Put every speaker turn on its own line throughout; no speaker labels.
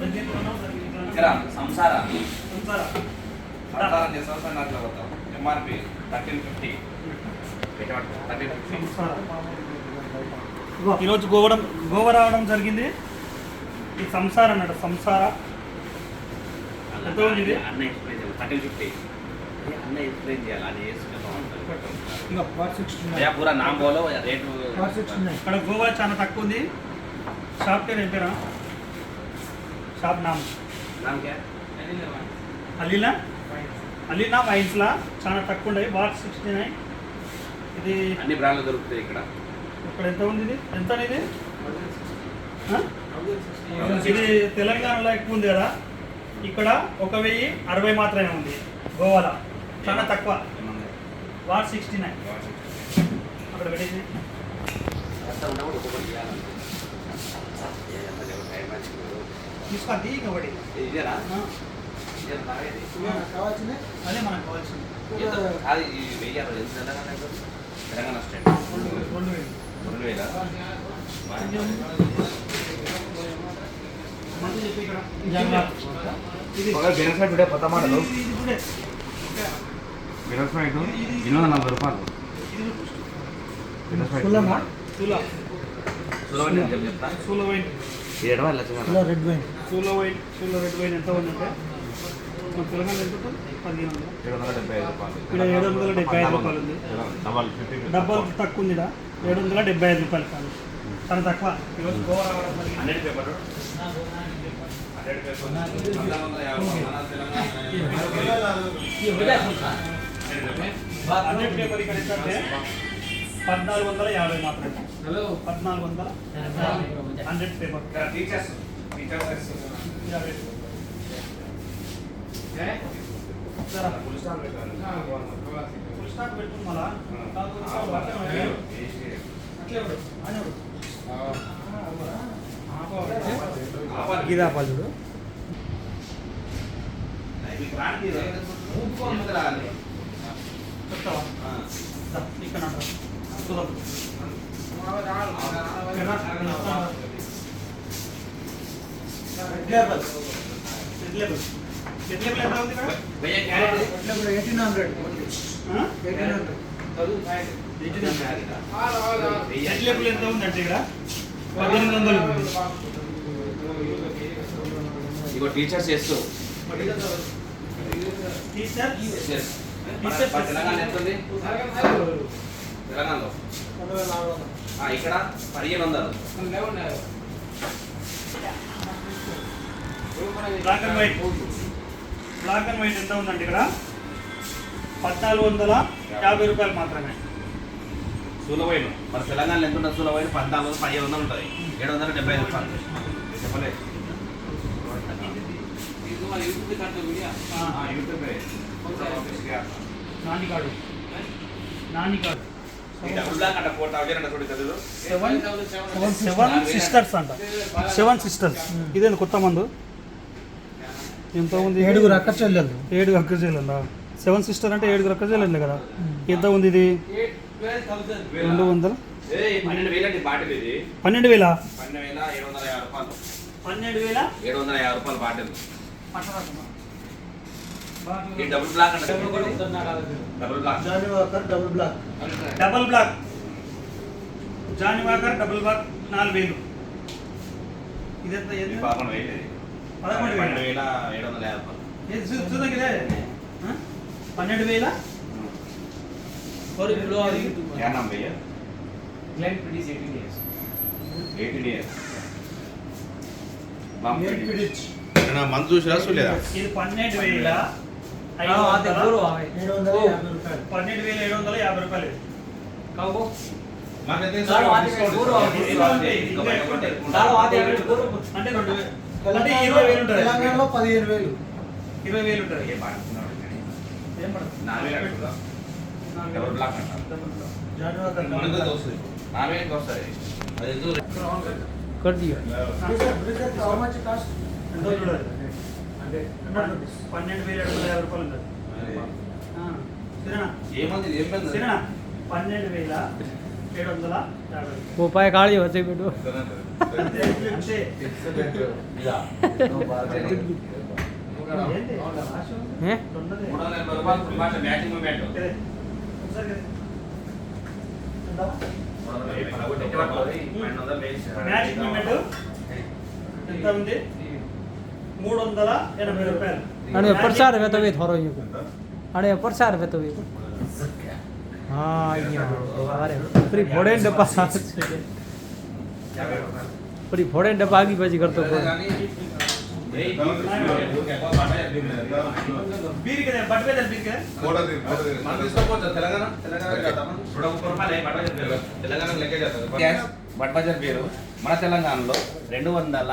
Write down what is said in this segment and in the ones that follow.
ఇక్కడ సంసార.
సంసార
సంసారం చేస్తాం అట్లా పోతాం MRP thirteen fifty thirteen fifty
ఈరోజు గోవడం గోవ రావడం జరిగింది. ఈ సంసార అన్నట్టు సంసార. ఎంత ఉంది ఇది?
అన్న ఎక్స్ప్లెయిన్ చేయాలి. థర్టీన్ ఫిఫ్టీ అన్న ఎక్స్ప్లెయిన్ చేయాలి. అది వేసుకుంటే పూరా నామ్ బోలో రేటు
ఇక్కడ గోవా చాలా తక్కువ ఉంది. షాప్ పేరు ఏం పేరా షాప్ నామ్
నామ్ క్యా
అలీనా అలీనా వైన్స్లా చాలా తక్కువ ఉన్నాయి వాట్ సిక్స్టీ నైన్ ఇది
అన్ని బ్రాండ్లు దొరుకుతాయి ఇక్కడ.
ఇక్కడ ఎంత ఉంది ఇది? ఎంత ఇది? ఇది తెలంగాణలో ఎక్కువ ఉంది కదా. ఇక్కడ ఒక వెయ్యి అరవై మాత్రమే ఉంది. గోవాలో. చాలా తక్కువ. వాట్ సిక్స్టీ నైన్ అక్కడ పెట్టేసి. తీసుకోండి
ఇంకా
ఒకటి.
ఇదేనా?
కావాల్సిందే?
అదే మనకు కావాల్సింది.
అది వెయ్యి అరవై. తెలంగాణ తెలంగాణ స్టేట్
రెండు వేలు.
రెండు వేల. బిరస్
బిడ్డ పత్త
మాడదు బిరస్
రూపాయలు. Red wine.
Sula wine Sula red wine ఎంత ఉందంటే? మన తెలంగాణ ఎంత పదిహేను వందలు.
ఏడు వందల డెబ్బై ఐదు రూపాయలు.
ఇక్కడ ఏడు వందల డెబ్బై ఐదు రూపాయలు ఉంది. డబ్బాలు తక్కువ ఉంది. ఏడు వందల డెబ్బై ఐదు రూపాయలు కాదు. చాలా తక్కువ. Hundred pipers? ఇక్కడ పద్నాలుగు వందల యాభై మాత్రమే. పద్నాలుగు వందల హండ్రెడ్ పేపర్.
ఇక్కడ టీచర్స్
ఫుల్ స్టాక్ పెట్టు మళ్ళా అట్లే ఇక్కడ. రెడ్ ఎంత ఉంది ఇక్కడ? ఆ? రెడ్ ఎంత
ఇగో టీచర్స్ చేస్తూ.
టీచర్
తెలంగాణ ఎంత ఉంది? తెలంగాణలో. ఇక్కడ పదిహేను వందలు.
Black and white black and white ఎంత ఉందండి ఇక్కడ? పద్నాలుగు వందల యాభై రూపాయలు మాత్రమే.
సూలవైన మన తెలంగాణలో ఎంత ఉంటుంది సూలవైన పద్నాలుగు వందలు పదిహేను వందలు ఉంటుంది. ఏడు వందల డెబ్బై ఐదు రూపాయలు. చెప్పలేదు.
Nani card card seven
seven sisters అంట
సెవెన్ సిస్టర్స్ ఇదేంది కొత్త మందు? ఎంత ఉంది
ఏడుగురు అక్క చెల్లెలు.
ఏడు అక్క చెల్లెలా? సెవెన్ సిస్టర్ అంటే ఏడుగురు అక్క చెల్లెలు కదా. ఎంత ఉంది ఇది? రెండు వందలు?
పన్నెండు వేలు అంటే బాటిల్ ఇది.
పన్నెండు వేల?
పన్నెండు వేల ఏడు వందల యాభై రూపాయలు.
పన్నెండు వేల?
ఏడు వందల యాభై రూపాయలు బాటిల్. డబుల్ బ్లాక్ అంటే double black.
Johnnie Walker double black.
Double black. Johnnie Walker double black నాలుగు వేలు. ఇదెంత?
పదకొండు వేల. ఏడు వందల యాభై.
పన్నెండు వేల? ఫర్ కిలో ఎనభై Glenfiddich
eighteen years eighteen years నా మంత్ చూసిరా చూడలేదా?
ఇది పన్నెండు వేల పన్నెండు వేల ఏడు వందల యాభై రూపాయలు కావు అంటే రెండు ఇరవై వేలు
తెలంగాణలో పదిహేను వేలు.
ఇరవై వేలు ఉంటుంది.
ఏం వేలు
పన్నెండు వేల. ఏడు వందల యాభై రూపాయలు పన్నెండు ఏడు వందల రూపాయి ఖాళీ
వచ్చే
పెట్టు.
మూడు వందల ఎనభై రూపాయలు ఫుల్ బాటిల్ మ్యాచింగ్ మూమెంట్
ఇదే. ఒకసారి కదా. ఉందా?
మూడు వందల ఎనభై పదకొండు ఎట్టి పట్టుకోవాలి. పన్నెండు వందలు వేసి.
మ్యాజిక్ మూమెంట్ ఎంత ఉంది మూడు వందల ఎనభై రూపాయలు
અને પરસાર વેતો વે થોરો યુ અને પરસાર વેતો વે હા અહીંયા અરે પૂરી ભોડે ને ડબ્બા
యాభై రూపాయలు.
પૂરી ભોડે ને ડબ્બા આગી પાછી કરતો
అదే కానీ, ఏయ్, ఊరికే ఎక్కువ బాగా చెప్పిన.
బీర్ కదా బట్ మీద బీర్ కదా
మనం తీసుకోపోవచ్చు తెలంగాణ తెలంగాణ చేద్దామా? రెండు ముప్పై రూపాయలు బట్ట బజార్ పేరు తెలంగాణకు లెక్క చేస్తారు గ్యాస్ బట్ట బజార్ పేరు మన తెలంగాణలో రెండు వందల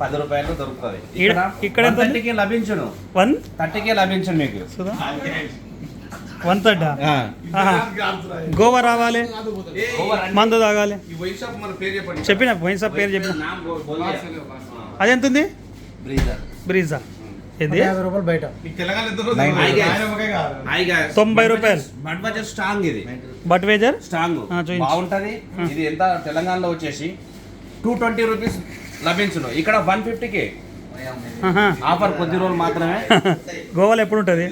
పది రూపాయలు దొరుకుతుంది
ఈడ- ఇక్కడ ఎంత ఉంది?
థర్టీకి లభించును
వన్
థర్టీకే లభించును మీకు
సుధా వన్ థర్డ్ గోవా రావాలి. మందు తాగాలి. చెప్పిన వైన్ షాప్ పేరు చెప్పిన. అది ఎంత ఉంది? బ్రీజా ఇది
రూపాయలు బయట.
తొంభై రూపాయలు.
బట్ బజార్ స్ట్రాంగ్ ఇది.
Budweiser strong.
బాగుంటది. ఇది ఎంత? తెలంగాణలో వచ్చేసి టూ ట్వంటీ రూపీస్ లభించును. ఇక్కడ వన్ ఫిఫ్టీకి ఆఫర్ కొద్ది రోజులు మాత్రమే.
గోవాలో ఎప్పుడు ఉంటుంది?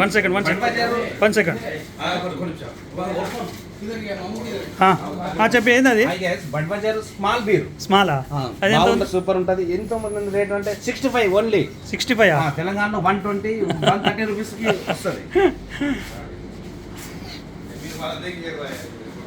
One
second one one.
చెప్పి ఏంది అది
hi guys Budweiser small beer.
స్మాలా? అది ఎంత
సూపర్ ఉంటది. ఎంతో మంది రేట్ అంటే sixty five only
sixty five
తెలంగాణలో వన్ ట్వంటీ వన్ థర్టీ రూపీస్కి వస్తుంది.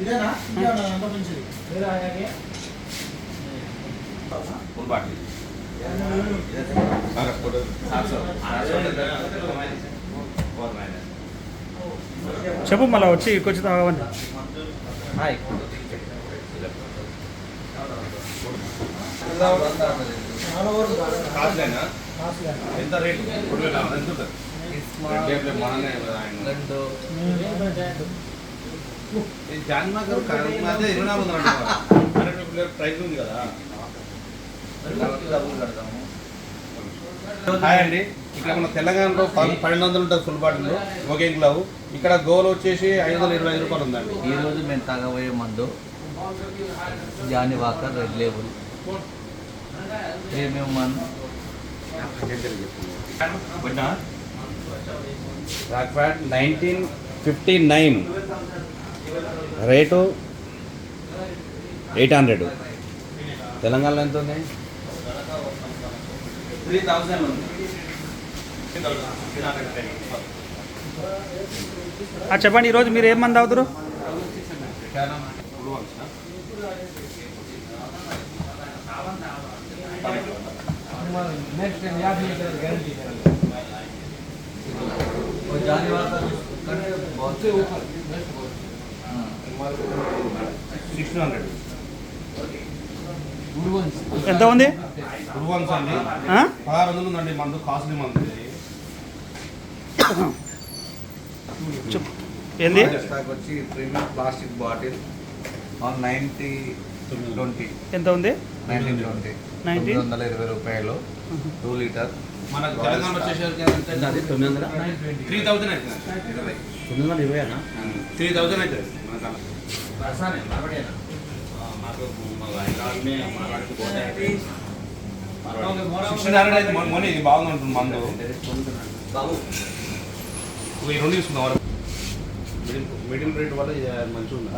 ఇదేనా? అంత మంచిది?
ఫుల్ బాటిల్
చెప్పు మళ్ళీ వచ్చి కొంచెం తాగవండి.
ఎంత రేటు మననే ఈ ఉంది కదా. హాయ్ అండి. ఇక్కడ మన తెలంగాణలో పన్నెండు వందలు ఉంటుంది ఫుల్ బాటిల్ ఒకే గ్లవ్. ఇక్కడ గోల్ వచ్చేసి ఐదు వందల ఇరవై ఐదు రూపాయలు ఉందండి.
ఈరోజు మేము తాగబోయే మందు Johnnie Walker red label.
Premium fat nineteen fifty nine. Rate eight hundred తెలంగాణలో ఎంత ఉంది త్రీ థౌజండ్ ఉంది
ఆ, చెప్పండి ఈరోజు మీరు ఏం మంది అవుతారు
జానీ వాకర్ కంటే बहुत
సిక్స్టీన్ హండ్రెడ్.
ఎంత ఉంది
గురువన్స్ అండి
ఆ?
పదహారు వందలు ఉందండి మందు కాస్ట్లీ మందు.
చెప్పు. ఏంది?
స్టాక్ వచ్చి premium plastic bottle on ninety twenty.
ఎంత ఉంది
నైన్టీన్ ట్వంటీ.
19?
తొమ్మిది వందల ఇరవై రూపాయలు. Two litre.
మన తెలంగాణ వచ్చేసరికి అది తొమ్మిది వందల? త్రీ థౌజండ్ అవుతుంది. తొమ్మిది వందల ఇరవై అన్న త్రీ థౌజండ్ అవుతుంది. మన కాడ. సిక్స్టీన్ హండ్రెడ్ అయితే మొ- మొన్న ఇది బాగుంది ఉంటుంది మందు. ఈ రెండు తీసుకుందాం మిడిల్ రేట్ వల్ల మంచిగా ఉంది.